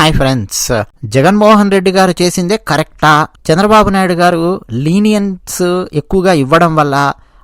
Hi friends. Jaganmohan Reddy గారు చేసిందే కరెక్టా? చంద్రబాబు నాయుడు గారు లీనియన్స్ ఎక్కువగా ఇవ్వడం వల్ల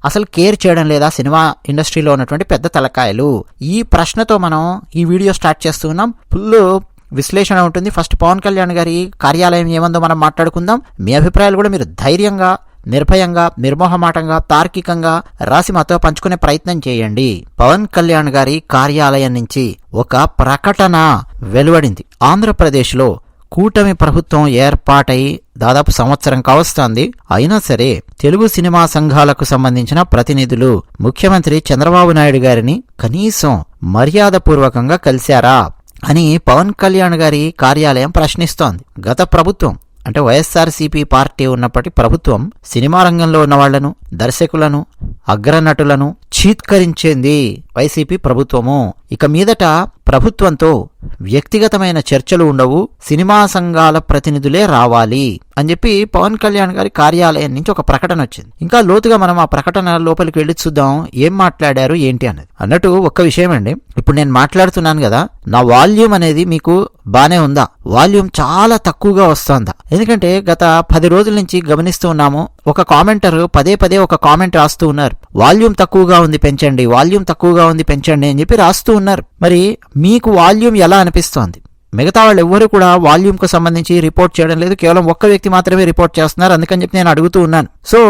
అసలు కేర్ చేయడం లేదా సినిమా ఇండస్ట్రీలో ఉన్నటువంటి పెద్ద తలకాయలు? ఈ ప్రశ్నతో మనం ఈ వీడియో స్టార్ట్ చేస్తున్నాం ఫుల్ విశ్లేషణ ఉంటుంది. ఫస్ట్ పవన్ కళ్యాణ్ గారి కార్యాలయం ఏమందో మనం మాట్లాడుకుందాం. మీ అభిప్రాయాలు కూడా మీరు ధైర్యంగా నిర్భయంగా నిర్మోహమాటంగా తార్కికంగా రాసి మాతో పంచుకునే ప్రయత్నం చేయండి. పవన్ కళ్యాణ్ గారి కార్యాలయం నుంచి ఒక ప్రకటన వెలువడింది. ఆంధ్రప్రదేశ్లో కూటమి ప్రభుత్వం ఏర్పాటై దాదాపు సంవత్సరం కావస్తోంది. అయినా సరే తెలుగు సినిమా సంఘాలకు సంబంధించిన ప్రతినిధులు ముఖ్యమంత్రి చంద్రబాబు నాయుడు గారిని కనీసం మర్యాదపూర్వకంగా కలిశారా అని పవన్ కళ్యాణ్ గారి కార్యాలయం ప్రశ్నిస్తోంది. గత ప్రభుత్వం అంటే వైఎస్ఆర్సీపీ పార్టీ ఉన్నప్పటి ప్రభుత్వం సినిమా రంగంలో ఉన్న వాళ్ళను దర్శకులను అగ్రనటులను చీత్కరించింది వైసీపీ ప్రభుత్వము. ఇక మీదట ప్రభుత్వంతో వ్యక్తిగతమైన చర్చలు ఉండవు సినిమా సంఘాల ప్రతినిధులే రావాలి అని చెప్పి పవన్ కళ్యాణ్ గారి కార్యాలయం నుంచి ఒక ప్రకటన వచ్చింది. ఇంకా లోతుగా మనం ఆ ప్రకటన లోపలికి వెళ్ళి చూద్దాం ఏం మాట్లాడారు ఏంటి అనేది అన్నట్టు ఒక్క విషయం అండి. ఇప్పుడు నేను మాట్లాడుతున్నాను కదా నా వాల్యూమ్ అనేది మీకు బానే ఉందా? వాల్యూమ్ చాలా తక్కువగా వస్తుందా? ఎందుకంటే గత పది రోజుల నుంచి గమనిస్తూ ఉన్నాము ఒక కామెంటర్ పదే పదే ఒక కామెంట్ రాస్తూ ఉన్నారు. వాల్యూమ్ తక్కువగా ఉంది పెంచండి వాల్యూమ్ తక్కువగా ఉంది పెంచండి అని చెప్పి రాస్తూ ఉన్నారు. మరి మీకు వాల్యూమ్ ఎలా అనిపిస్తోంది? మిగతా వాళ్ళు ఎవ్వరు కూడా వాల్యూమ్కు సంబంధించి రిపోర్ట్ చేయడం లేదు కేవలం ఒక్క వ్యక్తి మాత్రమే రిపోర్ట్ చేస్తున్నారు అందుకని చెప్పి నేను అడుగుతూ ఉన్నాను. సో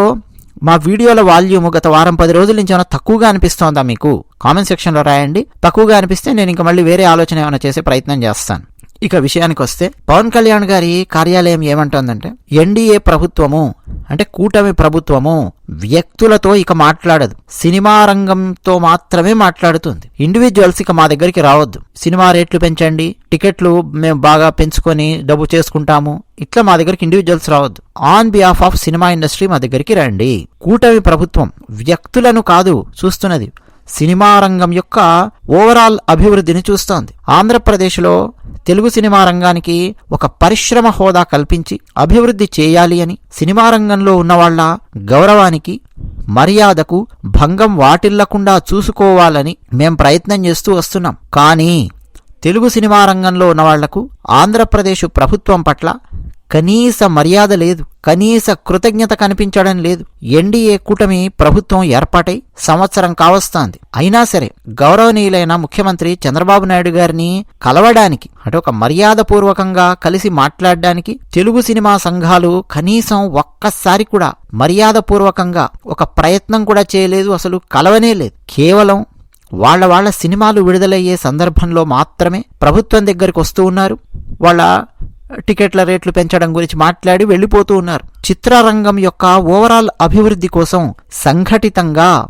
మా వీడియోల వాల్యూమ్ గత వారం పది రోజుల నుంచి ఏమైనా తక్కువగా అనిపిస్తోందా మీకు? కామెంట్ సెక్షన్లో రాయండి. తక్కువగా అనిపిస్తే నేను ఇంకా మళ్ళీ వేరే ఆలోచన ఏమైనా చేసే ప్రయత్నం చేస్తాను. ఇక విషయానికి వస్తే పవన్ కళ్యాణ్ గారి కార్యాలయం ఏమంటోందంటే ఎన్డీఏ ప్రభుత్వము అంటే కూటమి ప్రభుత్వము వ్యక్తులతో ఇక మాట్లాడదు. సినిమా రంగంతో మాత్రమే మాట్లాడుతుంది. ఇండివిజువల్స్ ఇక మా దగ్గరికి రావద్దు. సినిమా రేట్లు పెంచండి టికెట్లు మేము బాగా పెంచుకొని డబ్బు చేసుకుంటాము. ఇట్లా మా దగ్గరికి ఇండివిజువల్స్ రావద్దు. On behalf of cinema industry మా దగ్గరికి రండి. కూటమి ప్రభుత్వం వ్యక్తులను కాదు చూస్తున్నది. సినిమా రంగం యొక్క ఓవరాల్ అభివృద్ధిని చూస్తోంది. ఆంధ్రప్రదేశ్లో తెలుగు సినిమా రంగానికి ఒక పరిశ్రమ హోదా కల్పించి అభివృద్ధి చేయాలి అని సినిమా రంగంలో ఉన్నవాళ్ళ గౌరవానికి మర్యాదకు భంగం వాటిల్లకుండా చూసుకోవాలని మేం ప్రయత్నం చేస్తూ వస్తున్నాం. కానీ తెలుగు సినిమా రంగంలో ఉన్నవాళ్ళకు ఆంధ్రప్రదేశ్ ప్రభుత్వం పట్ల కనీస మర్యాద లేదు కనీస కృతజ్ఞత కనిపించడం లేదు. ఎన్డీఏ కూటమి ప్రభుత్వం ఏర్పాటై సంవత్సరం కావస్తోంది. అయినా సరే గౌరవనీయులైన ముఖ్యమంత్రి చంద్రబాబు నాయుడు గారిని కలవడానికి అంటే ఒక మర్యాదపూర్వకంగా కలిసి మాట్లాడడానికి తెలుగు సినిమా సంఘాలు కనీసం ఒక్కసారి కూడా మర్యాదపూర్వకంగా ఒక ప్రయత్నం కూడా చేయలేదు అసలు కలవనే లేదు. కేవలం వాళ్ళ వాళ్ళ సినిమాలు విడుదలయ్యే సందర్భంలో మాత్రమే ప్రభుత్వం దగ్గరికి వస్తూ ఉన్నారు. వాళ్ళ టికెట్ల రేట్లు పెంచడం గురించి మాట్లాడి వెళ్ళిపోతూ ఉన్నారు. చిత్రరంగం యొక్క ఓవరాల్ అభివృద్ధి కోసం సంఘటితంగా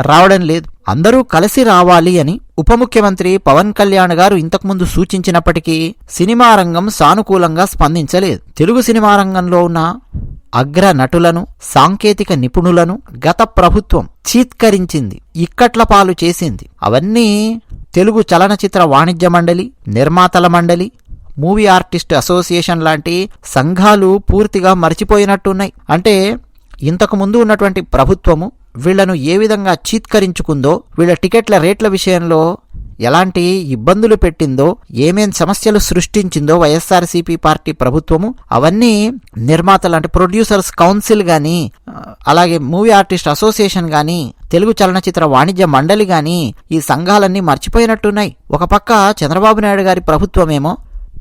రావడం లేదు. అందరూ కలిసి రావాలి అని ఉప ముఖ్యమంత్రి పవన్ కళ్యాణ్ గారు ఇంతకుముందు సూచించినప్పటికీ సినిమా రంగం సానుకూలంగా స్పందించలేదు. తెలుగు సినిమా రంగంలో ఉన్న అగ్ర నటులను సాంకేతిక నిపుణులను గత ప్రభుత్వం చీత్కరించింది ఇక్కట్ల పాలు చేసింది. అవన్నీ తెలుగు చలనచిత్ర వాణిజ్య మండలి నిర్మాతల మండలి మూవీ ఆర్టిస్ట్ అసోసియేషన్ లాంటి సంఘాలు పూర్తిగా మర్చిపోయినట్టున్నాయి. అంటే ఇంతకు ముందు ఉన్నటువంటి ప్రభుత్వము వీళ్ళను ఏ విధంగా చీత్కరించుకుందో వీళ్ళ టికెట్ల రేట్ల విషయంలో ఎలాంటి ఇబ్బందులు పెట్టిందో ఏమేం సమస్యలు సృష్టించిందో వైఎస్ఆర్సీపీ పార్టీ ప్రభుత్వము అవన్నీ నిర్మాతలు అంటే ప్రొడ్యూసర్స్ కౌన్సిల్ కానీ అలాగే మూవీ ఆర్టిస్ట్ అసోసియేషన్ కానీ తెలుగు చలనచిత్ర వాణిజ్య మండలి కానీ ఈ సంఘాలన్నీ మర్చిపోయినట్టున్నాయి. ఒక పక్క చంద్రబాబు నాయుడు గారి ప్రభుత్వమేమో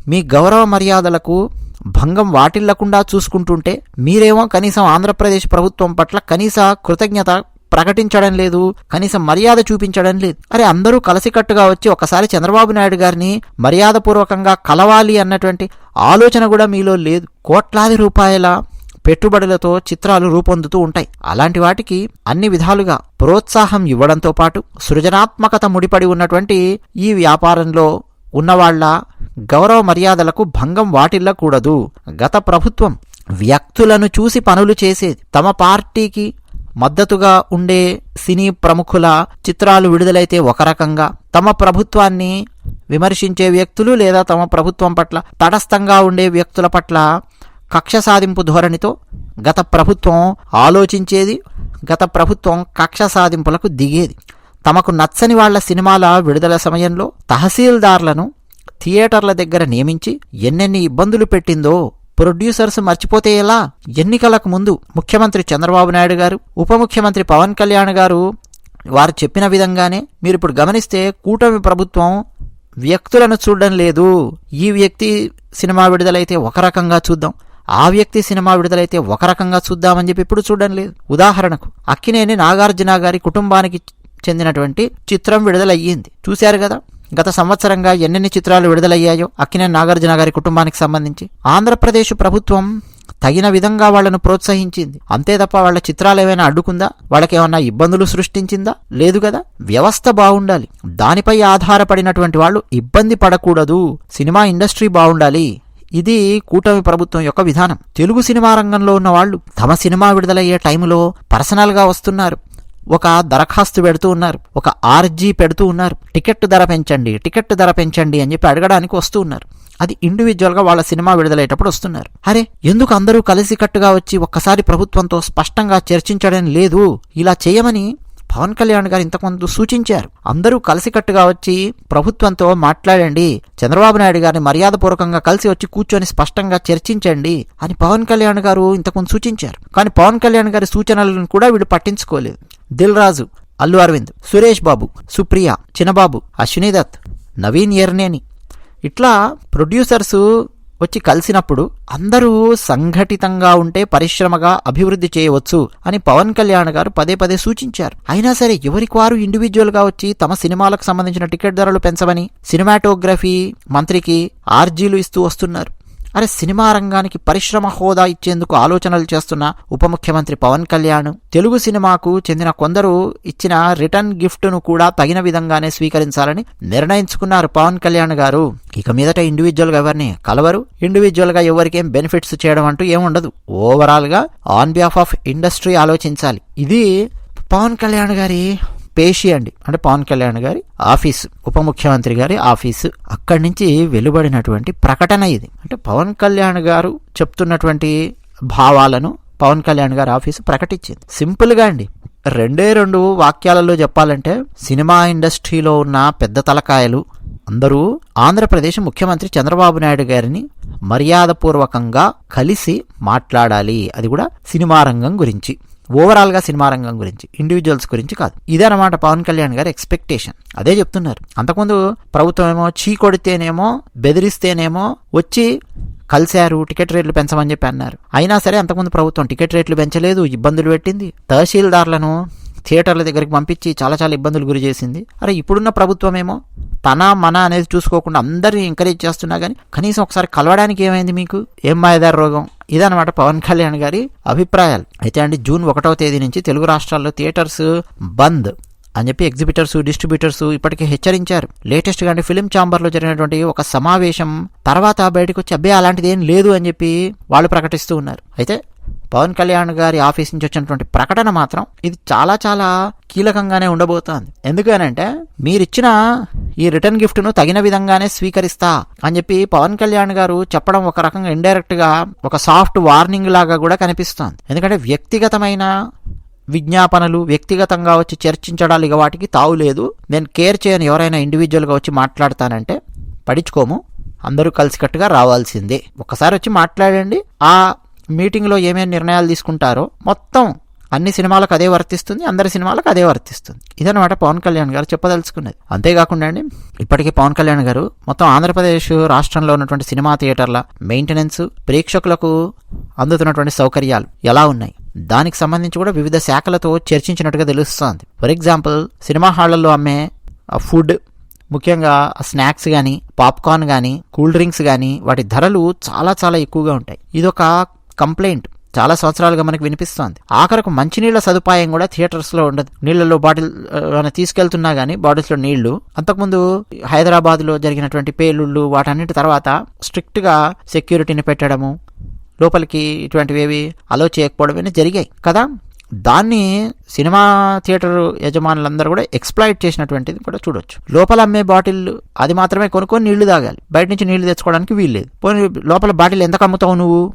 మీ గౌరవ మర్యాదలకు భంగం వాటిల్లకుండా చూసుకుంటుంటే మీరేమో కనీసం ఆంధ్రప్రదేశ్ ప్రభుత్వం పట్ల కనీస కృతజ్ఞత ప్రకటించడం లేదు కనీసం మర్యాద చూపించడం లేదు. అరే అందరూ కలిసికట్టుగా వచ్చి ఒకసారి చంద్రబాబు నాయుడు గారిని మర్యాదపూర్వకంగా కలవాలి అన్నటువంటి ఆలోచన కూడా మీలో లేదు. కోట్లాది రూపాయల పెట్టుబడులతో చిత్రాలు రూపొందుతూ ఉంటాయి. అలాంటి వాటికి అన్ని విధాలుగా ప్రోత్సాహం ఇవ్వడంతో పాటు సృజనాత్మకత ముడిపడి ఉన్నటువంటి ఈ వ్యాపారంలో ఉన్నవాళ్ళ గౌరవ మర్యాదలకు భంగం వాటిల్లకూడదు. గత ప్రభుత్వం వ్యక్తులను చూసి పనులు చేసేది తమ పార్టీకి మద్దతుగా ఉండే సినీ ప్రముఖుల చిత్రాలు విడుదలైతే ఒక రకంగా. తమ ప్రభుత్వాన్ని విమర్శించే వ్యక్తులు లేదా తమ ప్రభుత్వం పట్ల తటస్థంగా ఉండే వ్యక్తుల పట్ల కక్ష సాధింపు ధోరణితో గత ప్రభుత్వం ఆలోచించేది గత ప్రభుత్వం కక్ష సాధింపులకు దిగేది. తమకు నచ్చని వాళ్ళ సినిమాల విడుదల సమయంలో తహసీల్దార్లను థియేటర్ల దగ్గర నియమించి ఎన్నెన్ని ఇబ్బందులు పెట్టిందో ప్రొడ్యూసర్స్ మర్చిపోతే ఎలా? ఎన్నికలకు ముందు ముఖ్యమంత్రి చంద్రబాబు నాయుడు గారు ఉప ముఖ్యమంత్రి పవన్ కళ్యాణ్ గారు వారు చెప్పిన విధంగానే మీరు ఇప్పుడు గమనిస్తే కూటమి ప్రభుత్వం వ్యక్తులను చూడడం లేదు. ఈ వ్యక్తి సినిమా విడుదలైతే ఒక రకంగా చూద్దాం. ఆ వ్యక్తి సినిమా విడుదలైతే ఒక రకంగా చూద్దామని చెప్పి ఇప్పుడు చూడడం లేదు. ఉదాహరణకు అక్కినేని నాగార్జున గారి కుటుంబానికి చెందినటువంటి చిత్రం విడుదలయ్యింది. చూశారు కదా? గత సంవత్సరంగా ఎన్నెన్ని చిత్రాలు విడుదలయ్యాయో అక్కినే నాగార్జున గారి కుటుంబానికి సంబంధించి ఆంధ్రప్రదేశ్ ప్రభుత్వం తగిన విధంగా వాళ్ళను ప్రోత్సహించింది. అంతే తప్ప వాళ్ళ చిత్రాలు ఏమైనా అడ్డుకుందా? వాళ్ళకేమన్నా ఇబ్బందులు సృష్టించిందా? లేదు కదా? వ్యవస్థ బాగుండాలి. దానిపై ఆధారపడినటువంటి వాళ్ళు ఇబ్బంది పడకూడదు. సినిమా ఇండస్ట్రీ బాగుండాలి. ఇది కూటమి ప్రభుత్వం యొక్క విధానం. తెలుగు సినిమా రంగంలో ఉన్న వాళ్ళు తమ సినిమా విడుదలయ్యే టైంలో పర్సనల్గా వస్తున్నారు. ఒక దరఖాస్తు పెడుతూ ఉన్నారు. ఒక ఆర్జీ పెడుతూ ఉన్నారు. టికెట్ ధర పెంచండి టికెట్ ధర పెంచండి అని చెప్పి అడగడానికి వస్తూ ఉన్నారు. అది ఇండివిజువల్గా వాళ్ళ సినిమా విడుదలయ్యేటప్పుడు వస్తున్నారు. అరే ఎందుకు అందరూ కలిసికట్టుగా వచ్చి ఒక్కసారి ప్రభుత్వంతో స్పష్టంగా చర్చించడం లేదు? ఇలా చేయమని పవన్ కళ్యాణ్ గారు ఇంతకుముందు సూచించారు. అందరూ కలిసికట్టుగా వచ్చి ప్రభుత్వంతో మాట్లాడండి చంద్రబాబు నాయుడు గారిని మర్యాదపూర్వకంగా కలిసి వచ్చి కూర్చొని స్పష్టంగా చర్చించండి అని పవన్ కళ్యాణ్ గారు ఇంతకుముందు సూచించారు. కానీ పవన్ కళ్యాణ్ గారి సూచనలను కూడా వీళ్ళు పట్టించుకోలేదు. దిల్ రాజు అల్లు అరవింద్ సురేష్ బాబు సుప్రియ చిన్నబాబు అశ్విని దత్ నవీన్ ఎర్నేని. ఇట్లా ప్రొడ్యూసర్స్ వచ్చి కలిసినప్పుడు అందరూ సంఘటితంగా ఉంటే పరిశ్రమగా అభివృద్ధి చేయవచ్చు అని పవన్ కళ్యాణ్ గారు పదే పదే సూచించారు. అయినా సరే ఎవరికి వారు ఇండివిజువల్గా వచ్చి తమ సినిమాలకు సంబంధించిన టికెట్ ధరలు పెంచమని సినిమాటోగ్రఫీ మంత్రికి ఆర్జీలు ఇస్తూ వస్తున్నారు. అరే సినిమా రంగానికి పరిశ్రమ హోదా ఇచ్చేందుకు ఆలోచనలు చేస్తున్న ఉప ముఖ్యమంత్రి పవన్ కళ్యాణ్ తెలుగు సినిమాకు చెందిన కొందరు ఇచ్చిన రిటర్న్ గిఫ్ట్ను కూడా తగిన విధంగానే స్వీకరించాలని నిర్ణయించుకున్నారు పవన్ కళ్యాణ్ గారు. ఇక మీదట ఇండివిజువల్గా ఎవరిని కలవరు. ఇండివిజువల్గా ఎవరికేం బెనిఫిట్స్ చేయడం అంటూ ఏముండదు. ఓవరాల్గా ఆన్ బిహాఫ్ ఆఫ్ ఇండస్ట్రీ ఆలోచించాలి. ఇది పవన్ కళ్యాణ్ గారి పేషి అండి. అంటే పవన్ కళ్యాణ్ గారి ఆఫీసు ఉప ముఖ్యమంత్రి గారి ఆఫీసు. అక్కడి నుంచి వెలువడినటువంటి ప్రకటన ఇది. అంటే పవన్ కళ్యాణ్ గారు చెప్తున్నటువంటి భావాలను పవన్ కళ్యాణ్ గారి ఆఫీసు ప్రకటించింది. సింపుల్గా అండి. రెండే రెండు వాక్యాలలో చెప్పాలంటే సినిమా ఇండస్ట్రీలో ఉన్న పెద్ద తలకాయలు అందరూ ఆంధ్రప్రదేశ్ ముఖ్యమంత్రి చంద్రబాబు నాయుడు గారిని మర్యాదపూర్వకంగా కలిసి మాట్లాడాలి. అది కూడా సినిమా రంగం గురించి. ఓవరాల్గా సినిమా రంగం గురించి ఇండివిజువల్స్ గురించి కాదు. ఇదనమాట పవన్ కళ్యాణ్ గారి ఎక్స్పెక్టేషన్ అదే చెప్తున్నారు. అంతకుముందు ప్రభుత్వం ఏమో చీ కొడితేనేమో బెదిరిస్తేనేమో వచ్చి కలిశారు టికెట్ రేట్లు పెంచమని చెప్పి అన్నారు. అయినా సరే అంతకుముందు ప్రభుత్వం టికెట్ రేట్లు పెంచలేదు ఇబ్బందులు పెట్టింది. తహసీల్దార్లను థియేటర్ల దగ్గరికి పంపించి చాలా చాలా ఇబ్బందులు గురి చేసింది. అరే ఇప్పుడున్న ప్రభుత్వమేమో తన మన అనేది చూసుకోకుండా అందరూ ఎంకరేజ్ చేస్తున్నా కానీ కనీసం ఒకసారి కలవడానికి ఏమైంది మీకు? ఏం మాయదారి రోగం? ఇదనమాట పవన్ కళ్యాణ్ గారి అభిప్రాయాలు. అయితే అండి జూన్ ఒకటవ తేదీ నుంచి తెలుగు రాష్ట్రాల్లో థియేటర్స్ బంద్ అని చెప్పి ఎగ్జిబిటర్స్ డిస్ట్రిబ్యూటర్స్ ఇప్పటికే హెచ్చరించారు. లేటెస్ట్గా ఫిలిం ఛాంబర్లో జరిగినటువంటి ఒక సమావేశం తర్వాత బయటకు వచ్చి అబ్బే అలాంటిది ఏం లేదు అని చెప్పి వాళ్ళు ప్రకటిస్తూ ఉన్నారు. అయితే పవన్ కళ్యాణ్ గారి ఆఫీస్ నుంచి వచ్చినటువంటి ప్రకటన మాత్రం ఇది చాలా చాలా కీలకంగానే ఉండబోతోంది. ఎందుకనంటే మీరిచ్చిన ఈ రిటర్న్ గిఫ్ట్ను తగిన విధంగానే స్వీకరిస్తా అని చెప్పి పవన్ కళ్యాణ్ గారు చెప్పడం ఒక రకంగా ఇండైరెక్ట్గా ఒక సాఫ్ట్ వార్నింగ్ లాగా కూడా కనిపిస్తోంది. ఎందుకంటే వ్యక్తిగతమైన విజ్ఞాపనలు వ్యక్తిగతంగా వచ్చి చర్చించడాలు ఇక వాటికి తావు లేదు. నేను కేర్ చేయని ఎవరైనా ఇండివిజువల్గా వచ్చి మాట్లాడతానంటే పడించుకోము అందరూ కలిసికట్టుగా రావాల్సిందే. ఒకసారి వచ్చి మాట్లాడండి. ఆ మీటింగ్లో ఏమేమి నిర్ణయాలు తీసుకుంటారో మొత్తం అన్ని సినిమాలకు అదే వర్తిస్తుంది అందరి సినిమాలకు అదే వర్తిస్తుంది. ఇదనమాట పవన్ కళ్యాణ్ గారు చెప్పదలుచుకున్నది. అంతేకాకుండా అండి ఇప్పటికీ పవన్ కళ్యాణ్ గారు మొత్తం ఆంధ్రప్రదేశ్ రాష్ట్రంలో ఉన్నటువంటి సినిమా థియేటర్ల మెయింటెనెన్స్ ప్రేక్షకులకు అందుతున్నటువంటి సౌకర్యాలు ఎలా ఉన్నాయి? దానికి సంబంధించి కూడా వివిధ శాఖలతో చర్చించినట్టుగా తెలుస్తోంది. ఫర్ ఎగ్జాంపుల్ సినిమా హాళ్ళలో అమ్మే ఫుడ్ ముఖ్యంగా స్నాక్స్ కానీ పాప్కార్న్ కానీ కూల్ డ్రింక్స్ కానీ వాటి ధరలు చాలా చాలా ఎక్కువగా ఉంటాయి. ఇదొక కంప్లైంట్ చాలా సంవత్సరాలుగా మనకు వినిపిస్తోంది. ఆఖరకు మంచినీళ్ళ సదుపాయం కూడా థియేటర్స్లో ఉండదు. నీళ్ళలో బాటిల్ తీసుకెళ్తున్నా గానీ బాటిల్స్లో నీళ్ళు అంతకుముందు హైదరాబాద్లో జరిగినటువంటి పేలుళ్ళు వాటన్నిటి తర్వాత స్ట్రిక్ట్గా సెక్యూరిటీని పెట్టడము లోపలికి ఇటువంటివి ఏవి అలో చేయకపోవడం జరిగాయి. కదా? దాన్ని సినిమా థియేటర్ యజమానులందరూ కూడా ఎక్స్ప్లాయిట్ చేసినటువంటిది కూడా చూడొచ్చు. లోపల అమ్మే బాటిల్ అది మాత్రమే కొనుక్కొని నీళ్ళు తాగాలి. బయట నుంచి నీళ్ళు తెచ్చుకోవడానికి వీల్లేదు. పోనీ లోపల బాటిల్ ఎంత అమ్ముతావు నువ్వు?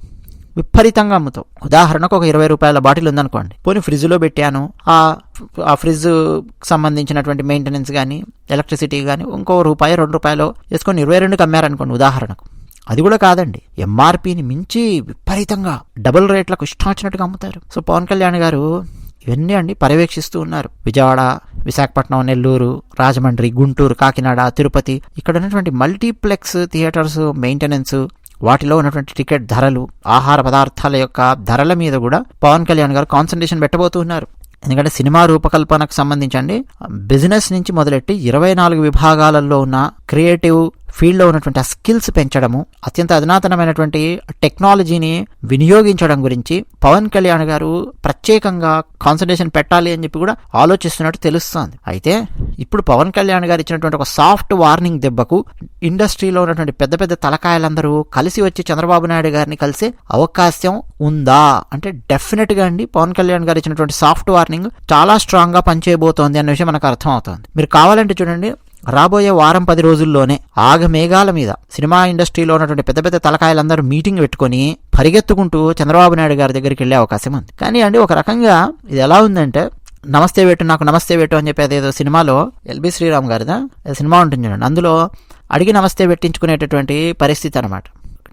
విపరీతంగా అమ్ముతావు. ఉదాహరణకు ఒక ఇరవై రూపాయల బాటిల్ ఉందనుకోండి. పోనీ ఫ్రిడ్జ్లో పెట్టాను. ఆ ఆ ఫ్రిడ్జ్ సంబంధించినటువంటి మెయింటెనెన్స్ కానీ ఎలక్ట్రిసిటీ కానీ ఇంకో రూపాయి రెండు రూపాయలు వేసుకొని ఇరవై రెండుకి అమ్మారనుకోండి ఉదాహరణకు. అది కూడా కాదండి. ఎంఆర్పిని మించి విపరీతంగా డబుల్ రేట్లకు ఇష్టం వచ్చినట్టుగా అమ్ముతారు. సో పవన్ కళ్యాణ్ గారు ఇవన్నీ అండి పర్యవేక్షిస్తూ ఉన్నారు. విజయవాడ విశాఖపట్నం నెల్లూరు రాజమండ్రి గుంటూరు కాకినాడ తిరుపతి. ఇక్కడ ఉన్నటువంటి మల్టీప్లెక్స్ థియేటర్స్ మెయింటెనెన్స్ వాటిలో ఉన్నటువంటి టికెట్ ధరలు ఆహార పదార్థాల యొక్క ధరల మీద కూడా పవన్ కళ్యాణ్ గారు కాన్సన్ట్రేషన్ పెట్టబోతున్నారు. ఎందుకంటే సినిమా రూపకల్పనకు సంబంధించండి బిజినెస్ నుంచి మొదలెట్టి ఇరవై నాలుగు విభాగాలలో ఉన్న క్రియేటివ్ ఫీల్డ్లో ఉన్నటువంటి ఆ స్కిల్స్ పెంచడము అత్యంత అధునాతనమైనటువంటి టెక్నాలజీని వినియోగించడం గురించి పవన్ కళ్యాణ్ గారు ప్రత్యేకంగా కాన్సన్ట్రేషన్ పెట్టాలి అని చెప్పి కూడా ఆలోచిస్తున్నట్టు తెలుస్తోంది. అయితే ఇప్పుడు పవన్ కళ్యాణ్ గారు ఇచ్చినటువంటి ఒక సాఫ్ట్ వార్నింగ్ దెబ్బకు ఇండస్ట్రీలో ఉన్నటువంటి పెద్ద పెద్ద తలకాయలందరూ కలిసి వచ్చి చంద్రబాబు నాయుడు గారిని కలిసే అవకాశం ఉందా? అంటే డెఫినెట్గా అండి పవన్ కళ్యాణ్ గారు ఇచ్చినటువంటి సాఫ్ట్ వార్నింగ్ చాలా స్ట్రాంగ్గా పనిచేయబోతోంది అన్న విషయం మనకు అర్థం అవుతోంది మీరు కావాలంటే చూడండి రాబోయే వారం పది రోజుల్లోనే ఆగమేఘాల మీద సినిమా ఇండస్ట్రీలో ఉన్నటువంటి పెద్ద పెద్ద తలకాయలందరూ మీటింగ్ పెట్టుకొని పరిగెత్తుకుంటూ చంద్రబాబు నాయుడు గారి దగ్గరికి వెళ్ళే అవకాశం ఉంది. కానీ అండి ఒక రకంగా ఇది ఎలా ఉందంటే నమస్తే పెట్టు నాకు నమస్తే పెట్టు అని చెప్పి అదేదో సినిమాలో ఎల్బి శ్రీరామ్ గారిదా? సినిమా ఉంటుంది చూడండి. అందులో అడిగి నమస్తే పెట్టించుకునేటటువంటి పరిస్థితి అనమాట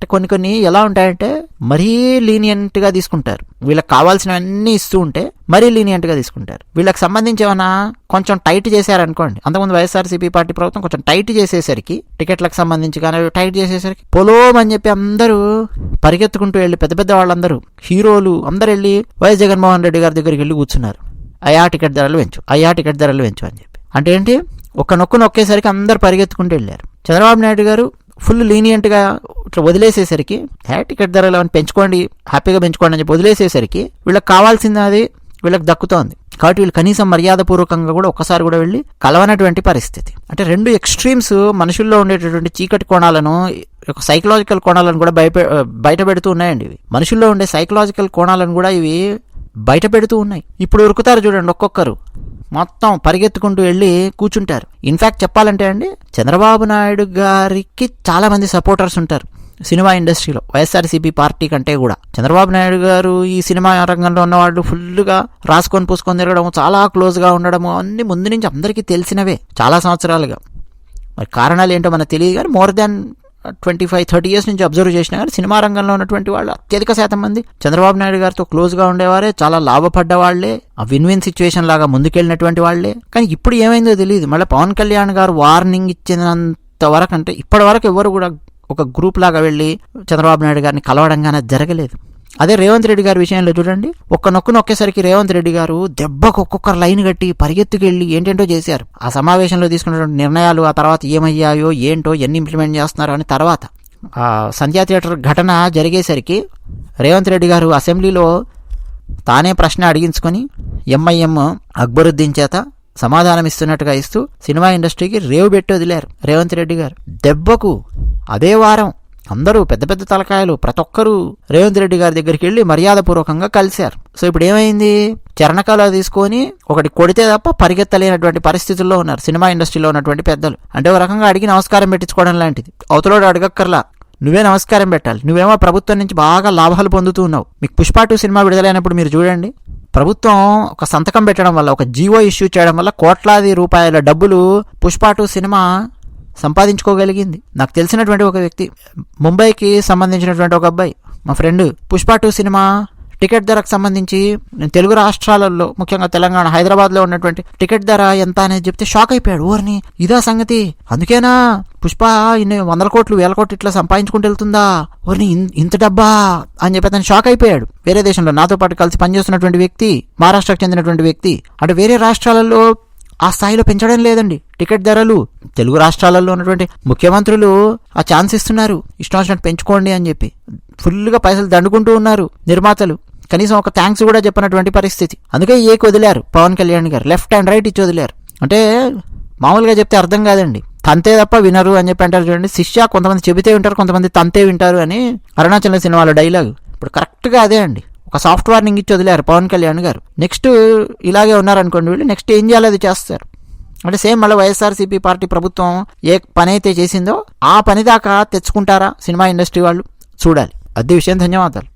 అంటే కొన్ని కొన్ని ఎలా ఉంటాయంటే మరీ లీనియంట్గా తీసుకుంటారు. వీళ్ళకి కావాల్సినవన్నీ ఇస్తూ ఉంటే మరీ లీనియంట్గా తీసుకుంటారు. వీళ్ళకి సంబంధించి ఏమైనా కొంచెం టైట్ చేశారనుకోండి అంతకుముందు వైఎస్ఆర్సీపీ పార్టీ ప్రభుత్వం కొంచెం టైట్ చేసేసరికి టికెట్లకు సంబంధించి కానీ టైట్ చేసేసరికి పొలోం అని చెప్పి అందరూ పరిగెత్తుకుంటూ వెళ్ళి పెద్ద పెద్ద వాళ్ళందరూ హీరోలు అందరు వెళ్ళి వైఎస్ జగన్మోహన్ రెడ్డి గారి దగ్గరికి వెళ్ళి కూర్చున్నారు. అయా టికెట్ ధరలు పెంచు అయా టికెట్ ధరలు పెంచు అని చెప్పి. అంటే ఏంటి? ఒక నొక్కు నొక్కేసరికి అందరు పరిగెత్తుకుంటూ వెళ్ళారు. చంద్రబాబు నాయుడు గారు ఫుల్ లీనియంట్గా ఇట్లా వదిలేసేసరికి హే టికెట్ ధరలు అని పెంచుకోండి హ్యాపీగా పెంచుకోండి అని చెప్పి వదిలేసేసరికి వీళ్ళకి కావాల్సింది అది వీళ్ళకి దక్కుతోంది. కాబట్టి వీళ్ళు కనీసం మర్యాదపూర్వకంగా కూడా ఒక్కసారి కూడా వెళ్ళి కలవనటువంటి పరిస్థితి. అంటే రెండు ఎక్స్ట్రీమ్స్ మనుషుల్లో ఉండేటటువంటి చీకటి కోణాలను ఒక సైకలాజికల్ కోణాలను కూడా బయట బయట పెడుతూ ఉన్నాయండి ఇవి. మనుషుల్లో ఉండే సైకలాజికల్ కోణాలను కూడా ఇవి బయట పెడుతూ ఉన్నాయి. ఇప్పుడు ఉరుకుతారు చూడండి ఒక్కొక్కరు. మొత్తం పరిగెత్తుకుంటూ వెళ్ళి కూర్చుంటారు. ఇన్ఫ్యాక్ట్ చెప్పాలంటే అండి చంద్రబాబు నాయుడు గారికి చాలామంది సపోర్టర్స్ ఉంటారు సినిమా ఇండస్ట్రీలో వైఎస్ఆర్సీపీ పార్టీ కంటే కూడా. చంద్రబాబు నాయుడు గారు ఈ సినిమా రంగంలో ఉన్నవాళ్ళు ఫుల్గా రాసుకొని పూసుకొని తిరగడం చాలా క్లోజ్గా ఉండడము అన్ని ముందు నుంచి అందరికీ తెలిసినవే చాలా సంవత్సరాలుగా. మరి కారణాలు ఏంటో మనకు తెలియదు కానీ more than twenty five thirty years నుంచి అబ్జర్వ్ చేసినా కానీ సినిమా రంగంలో ఉన్నటువంటి వాళ్ళు అత్యధిక శాతం మంది. చంద్రబాబు నాయుడు గారితో క్లోజ్గా ఉండేవారే చాలా లాభపడ్డ వాళ్ళే ఆ విన్ విన్ సిచ్యువేషన్ లాగా ముందుకెళ్ళినటువంటి వాళ్ళే కానీ ఇప్పుడు ఏమైందో తెలియదు. మళ్ళీ పవన్ కళ్యాణ్ గారు వార్నింగ్ ఇచ్చినంత వరకు అంటే ఇప్పటి వరకు ఎవరు కూడా ఒక గ్రూప్ లాగా వెళ్ళి చంద్రబాబు నాయుడు గారిని కలవడం కానీ జరగలేదు. అదే రేవంత్ రెడ్డి గారి విషయంలో చూడండి. ఒక్క నొక్కు నొక్కేసరికి రేవంత్ రెడ్డి గారు దెబ్బకు ఒక్కొక్కరు లైన్ కట్టి పరిగెత్తుకెళ్ళి ఏంటేంటో చేశారు. ఆ సమావేశంలో తీసుకున్నటువంటి నిర్ణయాలు ఆ తర్వాత ఏమయ్యాయో ఏంటో ఎన్ని ఇంప్లిమెంట్ చేస్తున్నారో అని తర్వాత ఆ సంధ్యా థియేటర్ ఘటన జరిగేసరికి రేవంత్ రెడ్డి గారు అసెంబ్లీలో తానే ప్రశ్న అడిగించుకొని ఎంఐఎం అక్బరుద్దీన్ చేత సమాధానం ఇస్తున్నట్టుగా ఇస్తూ సినిమా ఇండస్ట్రీకి రేవు పెట్టి వదిలేరు రేవంత్ రెడ్డి గారు. దెబ్బకు అదే వారం అందరూ పెద్ద పెద్ద తలకాయలు ప్రతి ఒక్కరూ రేవంత్ రెడ్డి గారి దగ్గరికి వెళ్ళి మర్యాదపూర్వకంగా కలిశారు. సో ఇప్పుడు ఏమైంది చరణకాల తీసుకొని ఒకటి కొడితే తప్ప పరిగెత్తలేనటువంటి పరిస్థితుల్లో ఉన్నారు సినిమా ఇండస్ట్రీలో ఉన్నటువంటి పెద్దలు. అంటే ఒక రకంగా అడిగి నమస్కారం పెట్టించుకోవడం లాంటిది. అవతలోడు అడగక్కర్లా. నువ్వే నమస్కారం పెట్టాలి. నువ్వేమో ప్రభుత్వం నుంచి బాగా లాభాలు పొందుతూ ఉన్నావు. మీకు పుష్ప టూ సినిమా విడుదలైనప్పుడు మీరు చూడండి. ప్రభుత్వం ఒక సంతకం పెట్టడం వల్ల ఒక జీవో ఇష్యూ చేయడం వల్ల కోట్లాది రూపాయల డబ్బులు పుష్ప టూ సినిమా సంపాదించుకోగలిగింది. నాకు తెలిసినటువంటి ఒక వ్యక్తి ముంబైకి సంబంధించినటువంటి ఒక అబ్బాయి మా friend Pushpa two cinema ticket ధరకు సంబంధించి నేను తెలుగు రాష్ట్రాలలో ముఖ్యంగా తెలంగాణ హైదరాబాద్లో ఉన్నటువంటి టికెట్ ధర ఎంత అనేది చెప్తే షాక్ అయిపోయాడు. ఊరిని ఇదా సంగతి? అందుకేనా? పుష్ప ఇన్ని వందల కోట్లు వేల కోట్లు ఇట్లా సంపాదించుకుంటూ వెళ్తుందా? ఓర్ని ఇంత డబ్బా? అని చెప్పి అతను షాక్ అయిపోయాడు. వేరే దేశంలో నాతో పాటు కలిసి పనిచేస్తున్నటువంటి వ్యక్తి మహారాష్ట్రకు చెందినటువంటి వ్యక్తి అంటే వేరే రాష్ట్రాలలో ఆ స్థాయిలో పెంచడం లేదండి. టికెట్ ధరలు తెలుగు రాష్ట్రాలలో ఉన్నటువంటి ముఖ్యమంత్రులు ఆ ఛాన్స్ ఇస్తున్నారు. ఇష్టం వచ్చినట్టు పెంచుకోండి అని చెప్పి. ఫుల్గా పైసలు దండుకుంటూ ఉన్నారు నిర్మాతలు. కనీసం ఒక థ్యాంక్స్ కూడా చెప్పినటువంటి పరిస్థితి. అందుకే ఏకి వదిలారు. పవన్ కళ్యాణ్ గారు లెఫ్ట్ అండ్ రైట్ ఇచ్చి వదిలారు. అంటే మామూలుగా చెప్తే అర్థం కాదండి. తంతే తప్ప వినరు అని చెప్పి అంటారు చూడండి. శిష్య కొంతమంది చెబితే వింటారు కొంతమంది తంతే వింటారు అని అరుణాచలం సినిమాలో డైలాగ్ ఇప్పుడు కరెక్ట్గా అదే అండి. ఒక సాఫ్ట్ వార్నింగ్ ఇచ్చి వదిలేరు పవన్ కళ్యాణ్ గారు. నెక్స్ట్ ఇలాగే ఉన్నారనుకోండి వీళ్ళు నెక్స్ట్ ఏం చేయాలి అది చేస్తారు. అంటే సేమ్ మళ్ళీ వైఎస్ఆర్సీపీ పార్టీ ప్రభుత్వం ఏ పని అయితే చేసిందో ఆ పని దాకా తెచ్చుకుంటారా సినిమా ఇండస్ట్రీ వాళ్ళు? చూడాలి. అదే విషయం ధన్యవాదాలు.